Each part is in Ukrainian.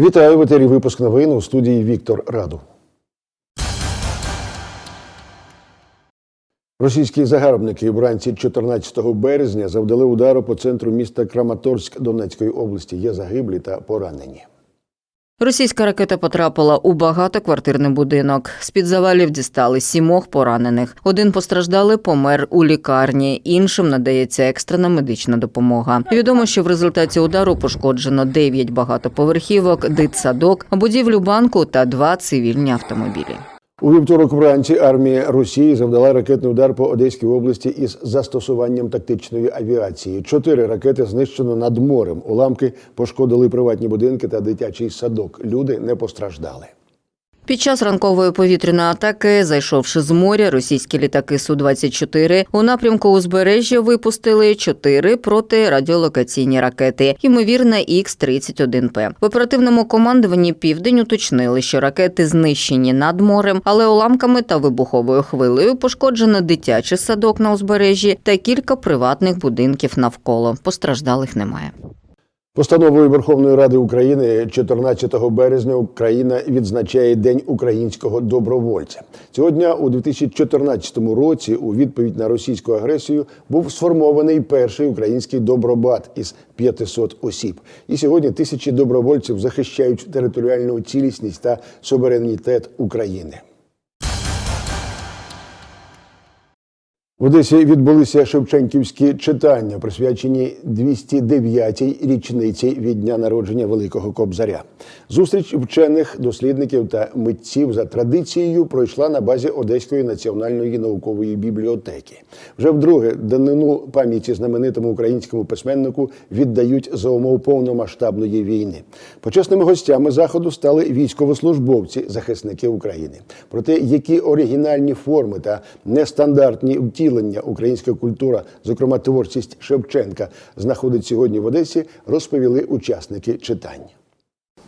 Вітаю в етері випуск новин у студії Віктор Раду. Російські загарбники вранці 14 березня завдали удару по центру міста Краматорськ Донецької області. Є загиблі та поранені. Російська ракета потрапила у багатоквартирний будинок. З-під завалів дістали сімох поранених. Один постраждалий помер у лікарні, іншим надається екстрена медична допомога. Відомо, що в результаті удару пошкоджено 9 багатоповерхівок, дитсадок, будівлю банку та два цивільні автомобілі. У вівторок вранці армія Росії завдала ракетний удар по Одеській області із застосуванням тактичної авіації. Чотири ракети знищено над морем. Уламки пошкодили приватні будинки та дитячий садок. Люди не постраждали. Під час ранкової повітряної атаки, зайшовши з моря, російські літаки Су-24 у напрямку узбережжя випустили чотири протирадіолокаційні ракети, ймовірно, Х-31П. В оперативному командуванні Південь уточнили, що ракети знищені над морем, але уламками та вибуховою хвилею пошкоджено дитячий садок на узбережжі та кілька приватних будинків навколо. Постраждалих немає. Постановою Верховної Ради України 14 березня Україна відзначає День українського добровольця. Цього дня у 2014 році, у відповідь на російську агресію, був сформований перший український добробат із 500 осіб. І сьогодні тисячі добровольців захищають територіальну цілісність та суверенітет України. В Одесі відбулися Шевченківські читання, присвячені 209-й річниці від дня народження Великого Кобзаря. Зустріч вчених, дослідників та митців за традицією пройшла на базі Одеської національної наукової бібліотеки. Вже вдруге данину пам'яті знаменитому українському письменнику віддають за умов повномасштабної війни. Почесними гостями заходу стали військовослужбовці, захисники України. Про те, які оригінальні форми та нестандартні втілення українська культура, зокрема творчість Шевченка, знаходить сьогодні в Одесі, розповіли учасники читання.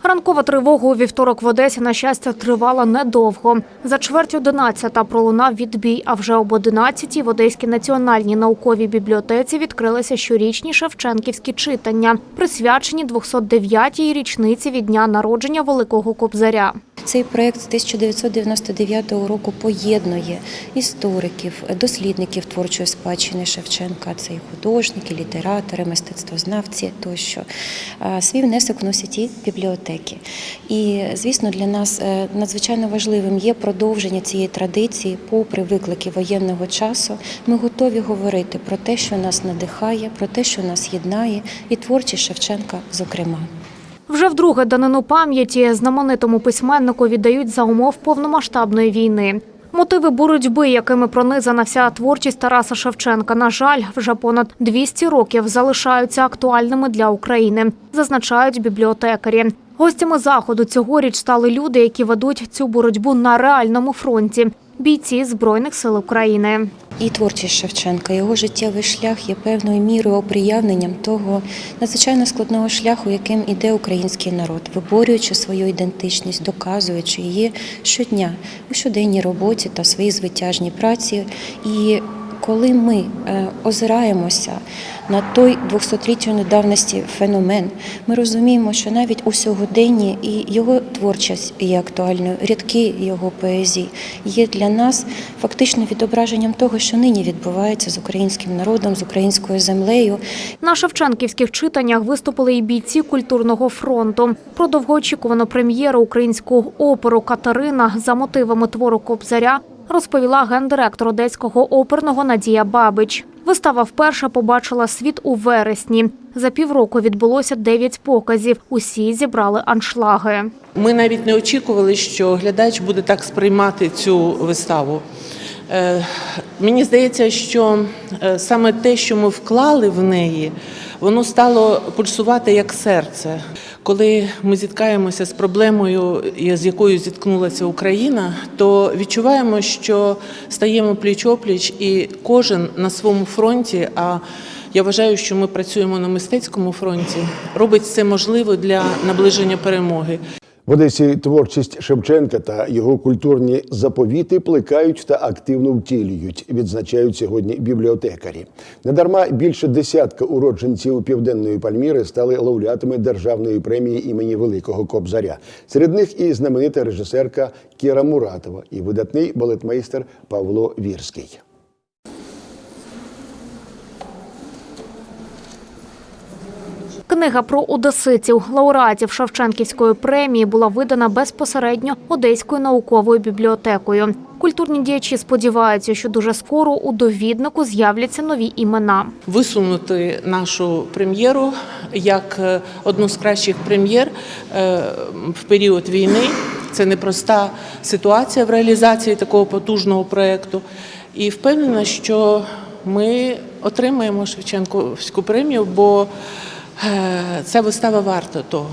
Ранкова тривога у вівторок в Одесі, на щастя, тривала недовго. За чверть одинадцята пролунав відбій, а вже об одинадцятій в Одеській національній науковій бібліотеці відкрилися щорічні шевченківські читання, присвячені 209-й річниці від дня народження Великого Кобзаря. Цей проект з 1999 року поєднує істориків, дослідників творчої спадщини Шевченка, це і художники, літератори, мистецтвознавці тощо. Свій внесок вносять і бібліотеки. І, звісно, для нас е, надзвичайно важливим є продовження цієї традиції, попри виклики воєнного часу. Ми готові говорити про те, що нас надихає, про те, що нас єднає, і творчість Шевченка, зокрема. Вже вдруге данину пам'яті знаменитому письменнику віддають за умов повномасштабної війни. Мотиви боротьби, якими пронизана вся творчість Тараса Шевченка, на жаль, вже понад 200 років залишаються актуальними для України, зазначають бібліотекарі. Гостями заходу цьогоріч стали люди, які ведуть цю боротьбу на реальному фронті бійці збройних сил України. І творчість Шевченка, його життєвий шлях є певною мірою оприявненням того надзвичайно складного шляху, яким іде український народ, виборюючи свою ідентичність, доказуючи її щодня у щоденній роботі та своїй звитяжній праці. І коли ми е, озираємося на той 200-літньої давності феномен, ми розуміємо, що навіть у сьогоденні і його творчість є актуальною, рядки його поезії є для нас фактично відображенням того, що нині відбувається з українським народом, з українською землею. На шевченківських читаннях виступили і бійці культурного фронту. Про довгоочікувану прем'єру українську оперу Катерина за мотивами твору Кобзаря розповіла гендиректор Одеського оперного Надія Бабич. Вистава вперше побачила світ у вересні. За півроку відбулося дев'ять показів. Усі зібрали аншлаги. Ми навіть не очікували, що глядач буде так сприймати цю виставу. Е, Мені здається, що е, саме те, що ми вклали в неї, воно стало пульсувати як серце. Коли ми зіткаємося з проблемою, з якою зіткнулася Україна, то відчуваємо, що стаємо пліч-опліч, і кожен на своєму фронті. А я вважаю, що ми працюємо на мистецькому фронті, робить все можливе для наближення перемоги. В Одесі творчість Шевченка та його культурні заповіти плекають та активно втілюють, відзначають сьогодні бібліотекарі. Недарма більше десятка уродженців Південної Пальміри стали лауреатами державної премії імені Великого Кобзаря. Серед них і знаменита режисерка Кіра Муратова і видатний балетмейстер Павло Вірський. Книга про одеситів, лауреатів Шевченківської премії, була видана безпосередньо Одеською науковою бібліотекою. Культурні діячі сподіваються, що дуже скоро у довіднику з'являться нові імена. висунути нашу прем'єру як е, одну з кращих прем'єр е, в період війни. Це непроста ситуація в реалізації такого потужного проєкту. І впевнена, що ми отримаємо Шевченківську премію, бо ця вистава варта того.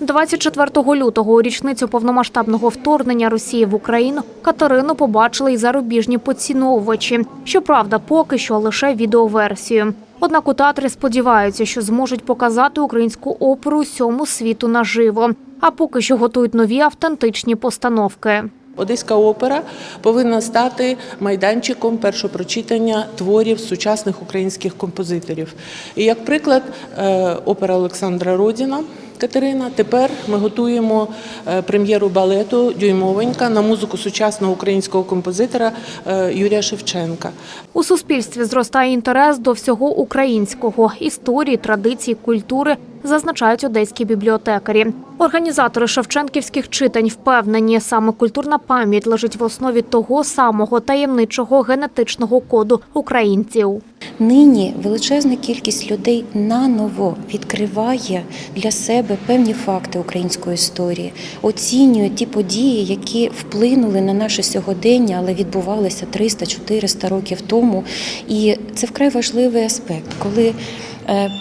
24 лютого у річницю повномасштабного вторгнення Росії в Україну Катерину побачили й зарубіжні поціновувачі. Щоправда, поки що лише відеоверсію. Однак у театрі сподіваються, що зможуть показати українську оперу усьому світу наживо. А поки що готують нові автентичні постановки. Одеська опера повинна стати майданчиком першопрочитання творів сучасних українських композиторів. І як приклад, е, опера Олександра Родіна. Катерина, тепер ми готуємо е, прем'єру балету Дюймовенька на музику сучасного українського композитора е, Юрія Шевченка. У суспільстві зростає інтерес до всього українського історії, традицій, культури, зазначають одеські бібліотекарі. Організатори шевченківських читань впевнені, саме культурна пам'ять лежить в основі того самого таємничого генетичного коду українців. Нині величезна кількість людей наново відкриває для себе певні факти української історії, оцінює ті події, які вплинули на наше сьогодення, але відбувалися 300-400 років тому. І це вкрай важливий аспект, коли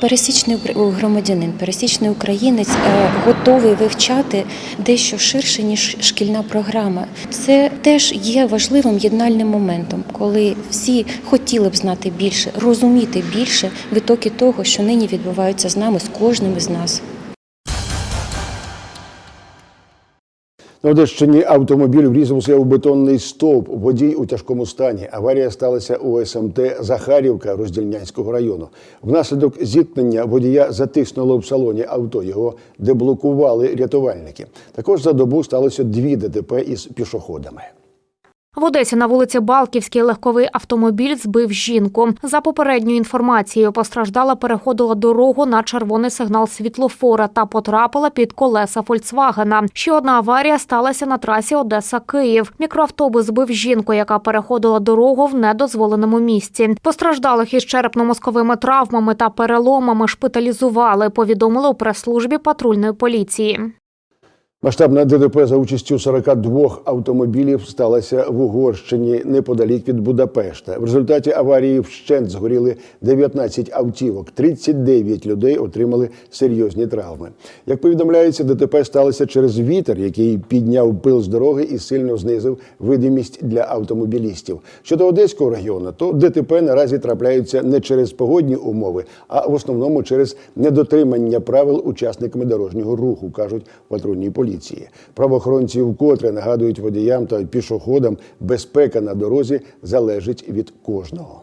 пересічний укр- громадянин, пересічний українець е, готовий вивчати дещо ширше ніж шкільна програма. Це теж є важливим єднальним моментом, коли всі хотіли б знати більше, розуміти більше витоки того, що нині відбуваються з нами, з кожним із нас. На Одещині автомобіль врізався у бетонний стовп. Водій у тяжкому стані. Аварія сталася у СМТ Захарівка Роздільнянського району. Внаслідок зіткнення водія затиснуло в салоні авто. Його деблокували рятувальники. Також за добу сталося дві ДТП із пішоходами. В Одесі на вулиці Балківській легковий автомобіль збив жінку. За попередньою інформацією, постраждала переходила дорогу на червоний сигнал світлофора та потрапила під колеса Фольксвагена. Ще одна аварія сталася на трасі Одеса-Київ. Мікроавтобус збив жінку, яка переходила дорогу в недозволеному місці. Постраждалих із черепно-мозковими травмами та переломами шпиталізували. Повідомили у прес-службі патрульної поліції. Масштабна ДТП за участю 42 автомобілів сталася в Угорщині неподалік від Будапешта. В результаті аварії вщент згоріли 19 автівок. 39 людей отримали серйозні травми. Як повідомляється, ДТП сталося через вітер, який підняв пил з дороги і сильно знизив видимість для автомобілістів. Щодо Одеського регіону, то ДТП наразі трапляються не через погодні умови, а в основному через недотримання правил учасниками дорожнього руху, кажуть в патрульній поліції. Правоохоронці вкотре нагадують водіям та пішоходам, безпека на дорозі залежить від кожного.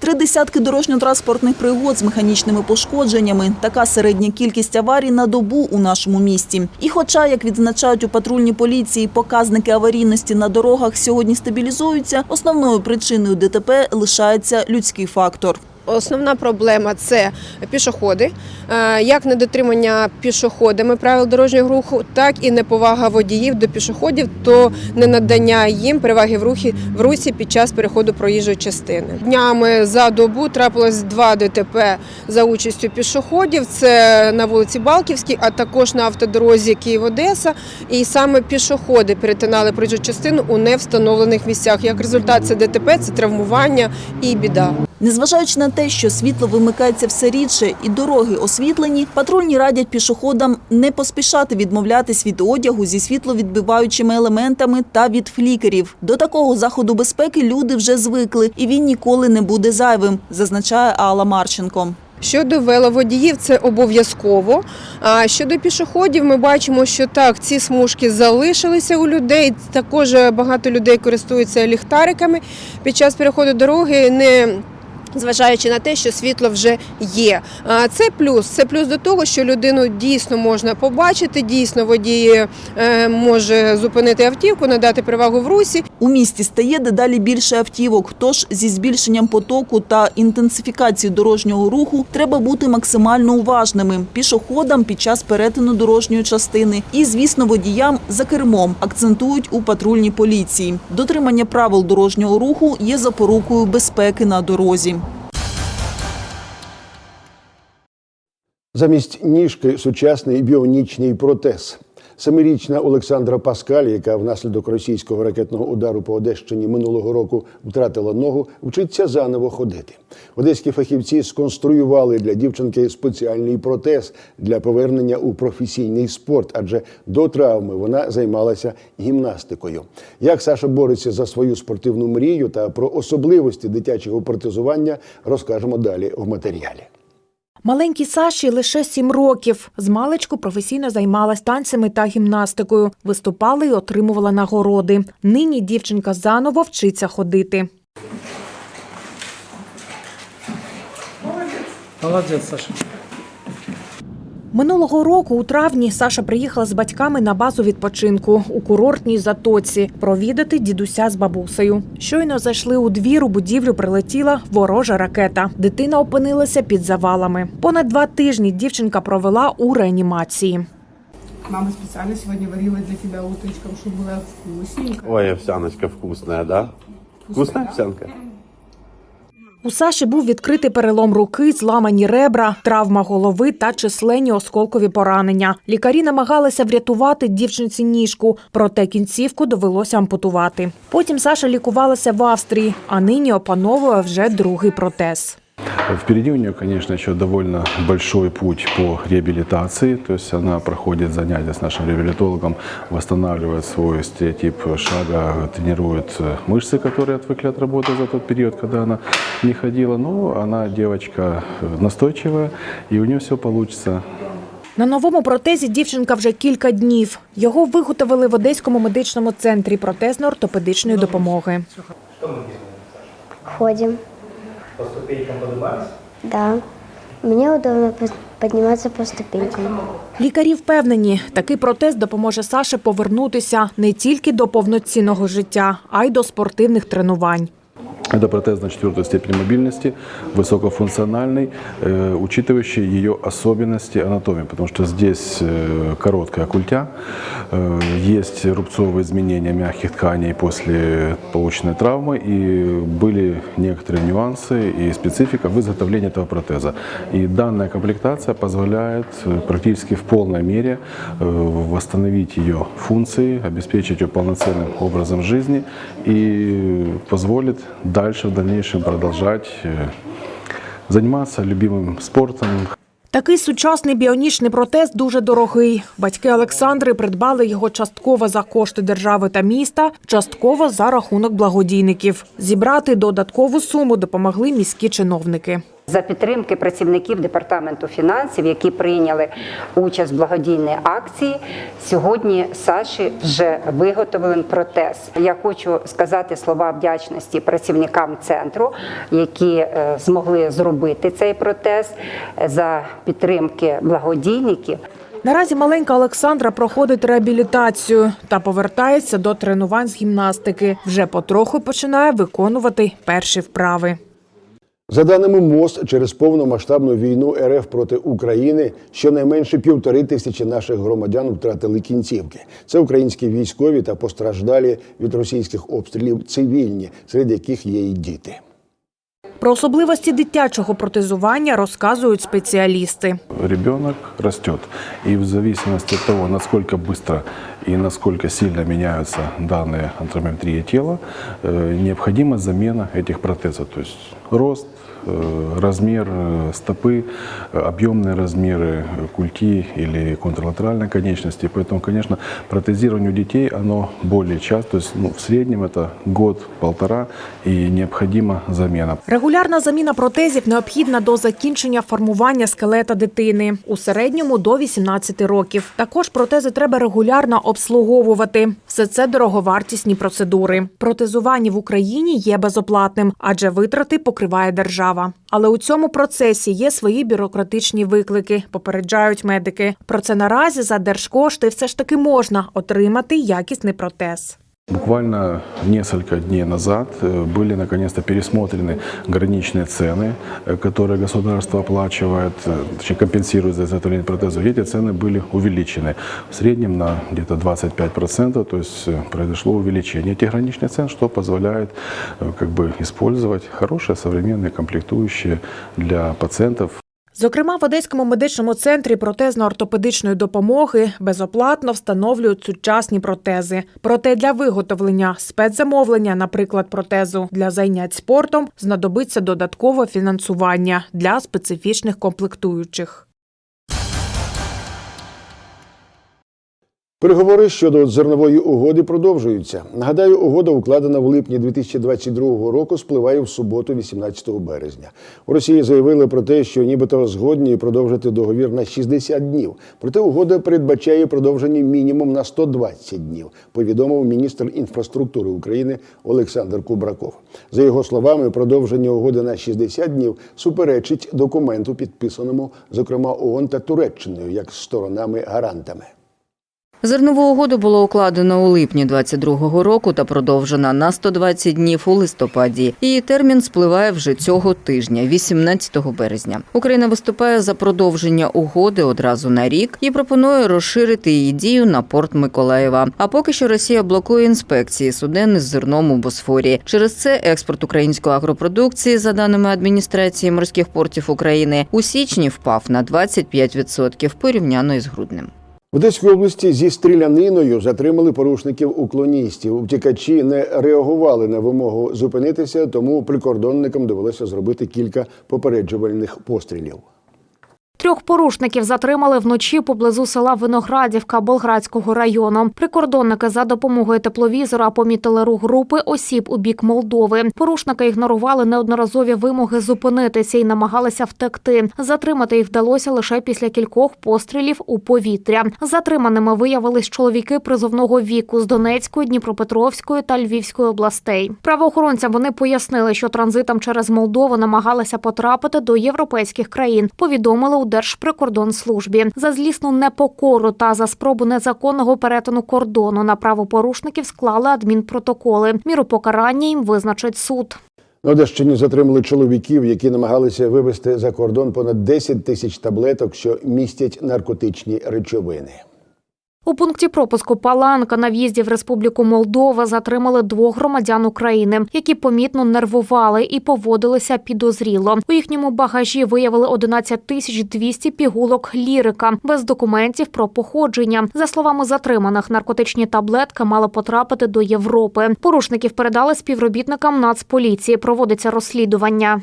Три десятки дорожньо-транспортних пригод з механічними пошкодженнями – така середня кількість аварій на добу у нашому місті. І хоча, як відзначають у патрульній поліції, показники аварійності на дорогах сьогодні стабілізуються, основною причиною ДТП лишається людський фактор. Основна проблема це пішоходи, Е, як недотримання пішоходами правил дорожнього руху, так і неповага водіїв до пішоходів, то не надання їм переваги в рухі в русі під час переходу проїжджої частини. Днями за добу трапилось два ДТП за участю пішоходів. Це на вулиці Балківській, а також на автодорозі Київ-Одеса. І саме пішоходи перетинали проїжджу частину у невстановлених місцях. Як результат, це ДТП, це травмування і біда. Незважаючи на те, що світло вимикається все рідше і дороги освітлені, патрульні радять пішоходам не поспішати відмовлятись від одягу зі світловідбиваючими елементами та від флікерів. До такого заходу безпеки люди вже звикли, і він ніколи не буде зайвим, зазначає Алла Марченко. Щодо веловодіїв, це обов'язково. А щодо пішоходів, ми бачимо, що так, ці смужки залишилися у людей. Також багато людей користуються ліхтариками під час переходу дороги. Не Зважаючи на те, що світло вже є, це плюс. Це плюс до того, що людину дійсно можна побачити. Дійсно, водій е, може зупинити автівку, надати перевагу в русі. У місті стає дедалі більше автівок, тож зі збільшенням потоку та інтенсифікацією дорожнього руху треба бути максимально уважними пішоходам під час перетину дорожньої частини і, звісно, водіям за кермом, акцентують у патрульній поліції. Дотримання правил дорожнього руху є запорукою безпеки на дорозі. Замість ніжки сучасний біонічний протез. Семирічна Олександра Паскаль, яка внаслідок російського ракетного удару по Одещині минулого року втратила ногу, вчиться заново ходити. Одеські фахівці сконструювали для дівчинки спеціальний протез для повернення у професійний спорт, адже до травми вона займалася гімнастикою. Як Саша бореться за свою спортивну мрію та про особливості дитячого протезування, розкажемо далі в матеріалі. Маленькій Саші лише сім років. З маличку професійно займалась танцями та гімнастикою. Виступала і отримувала нагороди. Нині дівчинка заново вчиться ходити. Молодець, Саша. Минулого року у травні Саша приїхала з батьками на базу відпочинку у курортній затоці провідати дідуся з бабусею. Щойно зайшли у двір, у будівлю прилетіла ворожа ракета. Дитина опинилася під завалами. Понад два тижні дівчинка провела у реанімації. Мама специально сегодня варила для тебя утречком, чтобы было вкусненько. Ой, овсяночка вкусная, да? Вкусная овсянка? У Саші був відкритий перелом руки, зламані ребра, травма голови та численні осколкові поранення. Лікарі намагалися врятувати дівчинці ніжку, проте кінцівку довелося ампутувати. Потім Саша лікувалася в Австрії, а нині опановує вже другий протез. Впереди у нее, конечно, еще довольно большой путь по реабилитации, то есть она проходит занятия с нашим реабилитологом, восстанавливает свой стереотип шага, тренирует э, мышцы, которые отвыкли от работы за тот период, когда она не ходила. Но она девочка э, настойчивая, и у нее все получится. На новому протезі дівчинка вже кілька днів. Його виготовили в Одеському медичному центрі протезно-ортопедичної допомоги. Ходим. По ступенькам поднимались? Да. Мені удобно підніматися по ступенькам. Лікарі впевнені, такий протез допоможе Саше повернутися не тільки до повноцінного життя, а й до спортивних тренувань. Это протез на четвертую степень мобильности, высокофункциональный, э, учитывающий ее особенности анатомии, потому что здесь э, короткая культя, э, есть рубцовые изменения мягких тканей после полученной травмы, и были некоторые нюансы и специфика в изготовлении этого протеза. И данная комплектация позволяет э, практически в полной мере э, восстановить ее функции, обеспечить ее полноценным образом жизни и позволит дальше в дальнейшем продолжать э, заниматься любимым спортом, Такий сучасний біонічний протез дуже дорогий. Батьки Олександри придбали його частково за кошти держави та міста, частково за рахунок благодійників. Зібрати додаткову суму допомогли міські чиновники. За підтримки працівників департаменту фінансів, які прийняли участь в благодійній акції, сьогодні Саші вже виготовлений протез. Я хочу сказати слова вдячності працівникам центру, які е, змогли зробити цей протез е, за підтримки благодійників. Наразі маленька Олександра проходить реабілітацію та повертається до тренувань з гімнастики. Вже потроху починає виконувати перші вправи. За даними МОЗ, через повномасштабну війну РФ проти України щонайменше півтори тисячі наших громадян втратили кінцівки. Це українські військові та постраждалі від російських обстрілів цивільні, серед яких є і діти. Про особливості дитячого протезування розказують спеціалісти. ребенок растет. И в зависимости от того, насколько быстро и насколько сильно меняются данные антропометрии тела, э, необходима замена этих протезов. То есть рост, э, размер э, стопы, э, объемные размеры э, культи или контрлатеральной конечности. Поэтому, конечно, протезирование у детей, оно более часто, то есть ну, в среднем это год-полтора и необходима замена. Регулярна заміна протезів необхідна до закінчення формування скелета дитини у середньому до 18 років. Також протези треба регулярно обслуговувати. Все це дороговартісні процедури. Протезування в Україні є безоплатним, адже витрати покриває держава. Але у цьому процесі є свої бюрократичні виклики, попереджають медики. Про це наразі за держкошти все ж таки можна отримати якісний протез. Буквально несколько дней назад э, были наконец-то пересмотрены граничные цены, э, которые государство оплачивает, э, точнее компенсирует за изготовление протезов. И эти цены были увеличены в среднем на где-то 25%, то есть э, произошло увеличение этих граничных цен, что позволяет э, как бы использовать хорошие современные комплектующие для пациентов. Зокрема, в Одеському медичному центрі протезно-ортопедичної допомоги безоплатно встановлюють сучасні протези. Проте для виготовлення спецзамовлення, наприклад, протезу для зайнять спортом, знадобиться додаткове фінансування для специфічних комплектуючих. Переговори щодо зернової угоди продовжуються. Нагадаю, угода, укладена в липні 2022 року, спливає в суботу, 18 березня. У Росії заявили про те, що нібито згодні продовжити договір на 60 днів. Проте угода передбачає продовження мінімум на 120 днів. Повідомив міністр інфраструктури України Олександр Кубраков. За його словами, продовження угоди на 60 днів суперечить документу, підписаному зокрема ООН та Туреччиною як сторонами-гарантами. Зернову угоду було укладено у липні 22-го року та продовжена на 120 днів у листопаді. Її термін спливає вже цього тижня, 18 березня. Україна виступає за продовження угоди одразу на рік і пропонує розширити її дію на порт Миколаєва. А поки що Росія блокує інспекції суден з зерном у Босфорі. Через це експорт української агропродукції, за даними адміністрації морських портів України, у січні впав на 25% порівняно із груднем. В Одеській області зі стріляниною затримали порушників уклоністів. Втікачі не реагували на вимогу зупинитися, тому прикордонникам довелося зробити кілька попереджувальних пострілів. Трьох порушників затримали вночі поблизу села Виноградівка Болградського району. Прикордонники за допомогою тепловізора помітили рух групи осіб у бік Молдови. Порушники ігнорували неодноразові вимоги зупинитися і намагалися втекти. Затримати їх вдалося лише після кількох пострілів у повітря. Затриманими виявились чоловіки призовного віку з Донецької, Дніпропетровської та Львівської областей. Правоохоронцям вони пояснили, що транзитом через Молдову намагалися потрапити до європейських країн. Повідомили у Держприкордонслужбі за злісну непокору та за спробу незаконного перетину кордону на правопорушників склали адмінпротоколи. Міру покарання їм визначить суд. На Одещині затримали чоловіків, які намагалися вивезти за кордон понад 10 тисяч таблеток, що містять наркотичні речовини. У пункті пропуску Паланка на в'їзді в Республіку Молдова затримали двох громадян України, які помітно нервували і поводилися підозріло. У їхньому багажі виявили 11 тисяч 200 пігулок лірика без документів про походження. За словами затриманих, наркотичні таблетки мали потрапити до Європи. Порушників передали співробітникам Нацполіції. Проводиться розслідування.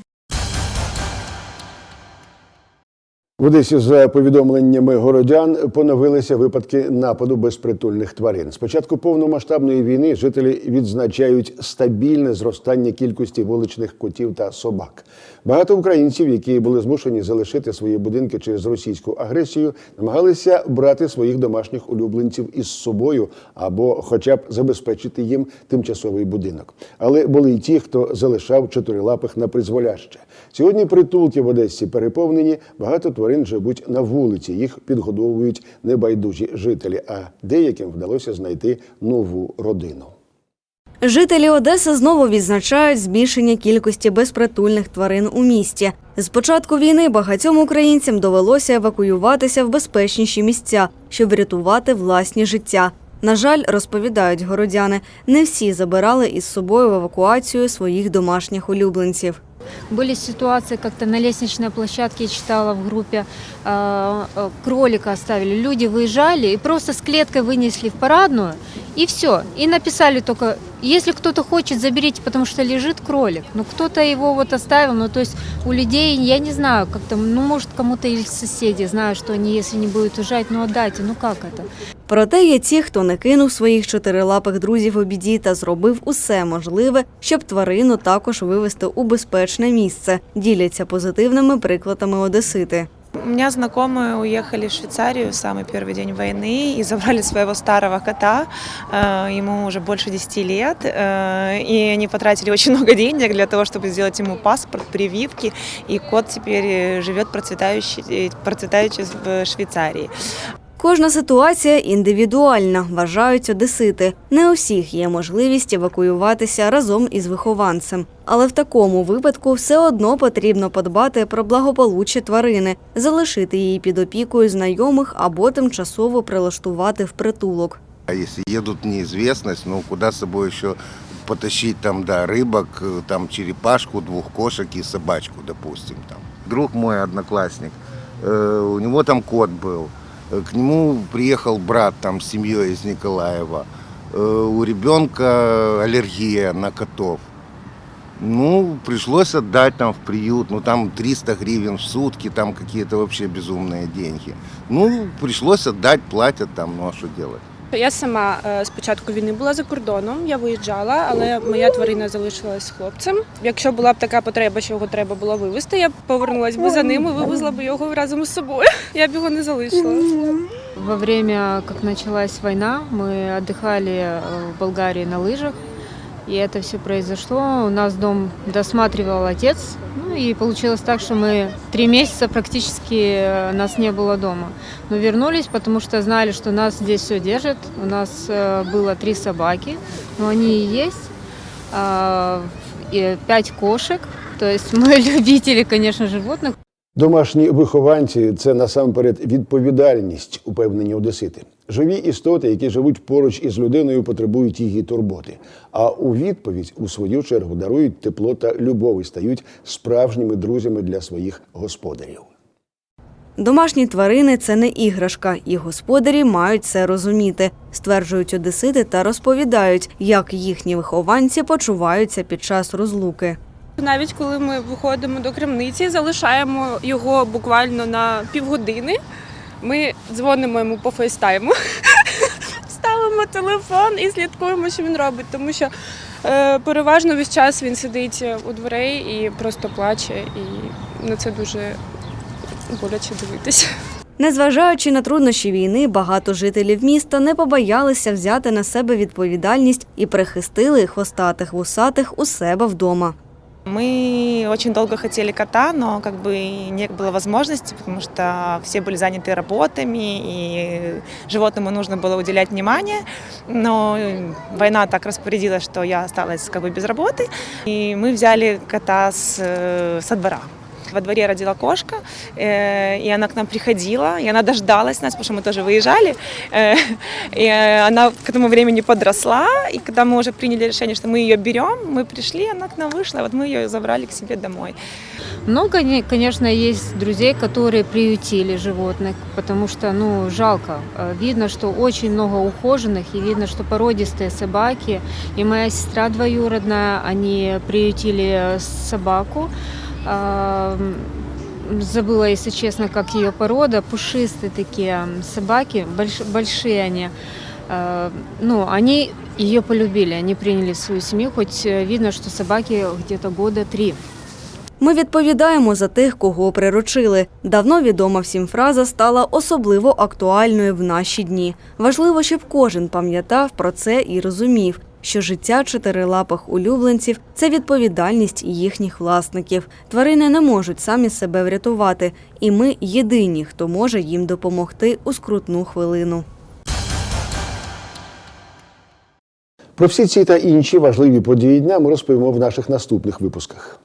В Одесі за повідомленнями городян поновилися випадки нападу безпритульних тварин. З початку повномасштабної війни жителі відзначають стабільне зростання кількості вуличних котів та собак. Багато українців, які були змушені залишити свої будинки через російську агресію, намагалися брати своїх домашніх улюбленців із собою або, хоча б, забезпечити їм тимчасовий будинок. Але були й ті, хто залишав чотирилапих на призволяще. Сьогодні притулки в Одесі переповнені. Багато тварин живуть на вулиці. Їх підгодовують небайдужі жителі, а деяким вдалося знайти нову родину. Жителі Одеси знову відзначають збільшення кількості безпритульних тварин у місті. З початку війни багатьом українцям довелося евакуюватися в безпечніші місця, щоб врятувати власні життя. На жаль, розповідають городяни, не всі забирали із собою в евакуацію своїх домашніх улюбленців. Были ситуации, как-то на лестничной площадке, я читала в группе, э, э, кролика оставили. Люди выезжали и просто с клеткой вынесли в парадную, и все. И написали только, если кто-то хочет, заберите, потому что лежит кролик. Ну, кто-то его вот оставил, ну, то есть у людей, я не знаю, как-то, ну, может, кому-то или соседи знают, что они, если не будут уезжать, ну, отдайте, ну, как это? Проте є ті, хто не кинув своїх чотирилапих друзів у біді та зробив усе можливе, щоб тварину також вивезти у безпечне місце. Діляться позитивними прикладами одесити. У меня знакомые уехали в Швейцарию в самый первый день войны и забрали своего старого кота. Э, Ему уже больше 10 лет. э, И они потратили очень много денег для того, чтобы сделать ему паспорт, прививки. И кот теперь э, живет процветающий, э, процветающий в Швейцарии. Кожна ситуація індивідуальна, вважають одесити. Не у всіх є можливість евакуюватися разом із вихованцем. Але в такому випадку все одно потрібно подбати про благополуччя тварини, залишити її під опікою знайомих або тимчасово прилаштувати в притулок. А если едут в неизвестность, ну куда с собой еще потащить там, да, рыбок, э, там черепашку, двух кошек и собачку, допустим. Там. Друг мой, одноклассник, э, у него там кот был. Э, К нему приехал брат там с семьей из Николаева. Э, У ребенка аллергия на котов. Ну, пришлось отдать там в приют, ну там 300 гривен в сутки, там какие-то вообще безумные деньги. Ну, пришлось отдать, платят там, ну а что делать? Я сама е, з початку війни була за кордоном, я виїжджала, але моя тварина залишилась з хлопцем. Якщо була б така потреба, що його треба було вивезти, я б повернулася б за ним і вивезла б його разом із собою. Я б його не залишила. Во время, как началась война, мы отдыхали э, в Болгарии на лыжах, и это все произошло. У нас дом досматривал отец, ну и получилось так, что мы три месяца практически э, нас не было дома. Но вернулись, потому что знали, что нас здесь все держит. У нас э, было три собаки, но они и есть, а, и пять кошек. То есть мы любители, конечно, животных. Домашні вихованці це насамперед відповідальність, упевнені одесити. Живі істоти, які живуть поруч із людиною, потребують її турботи. А у відповідь, у свою чергу, дарують тепло та любов і стають справжніми друзями для своїх господарів. Домашні тварини це не іграшка, і господарі мають це розуміти, стверджують одесити та розповідають, як їхні вихованці почуваються під час розлуки. Навіть коли ми виходимо до крамниці, залишаємо його буквально на півгодини. Ми дзвонимо йому по фейстайму, ставимо телефон і слідкуємо, що він робить, тому що е, переважно весь час він сидить у дверей і просто плаче, і на це дуже боляче дивитися. Незважаючи на труднощі війни, багато жителів міста не побоялися взяти на себе відповідальність і прихистили хвостатих вусатих у себе вдома. Мы очень долго хотели кота, но как бы не было возможности, потому что все были заняты работами, и животному нужно было уделять внимание. Но война так распорядилась, что я осталась как бы без работы. И мы взяли кота с, э, со двора. Во дворе родила кошка, э, и она к нам приходила, и она дождалась нас, потому что мы тоже выезжали. Э, и э, она к этому времени подросла, и когда мы уже приняли решение, что мы ее берем, мы пришли, она к нам вышла, вот мы ее забрали к себе домой. Много, не- конечно, есть друзей, которые приютили животных, потому что, ну, жалко. Э, Видно, что очень много ухоженных, и видно, что породистые собаки. И моя сестра двоюродная, они приютили собаку. А, м, Забыла, если честно, как ее порода. Пушистые такие м, собаки, больш- большие они. Э, Ну, они ее полюбили, они приняли в свою семью, хоть э, видно, что собаке где-то года три. Ми відповідаємо за тих, кого приручили. Давно відома всім фраза стала особливо актуальною в наші дні. Важливо, щоб кожен пам'ятав про це і розумів, що життя чотирилапих улюбленців це відповідальність їхніх власників. Тварини не можуть самі себе врятувати, і ми єдині, хто може їм допомогти у скрутну хвилину. Про всі ці та інші важливі події дня ми розповімо в наших наступних випусках.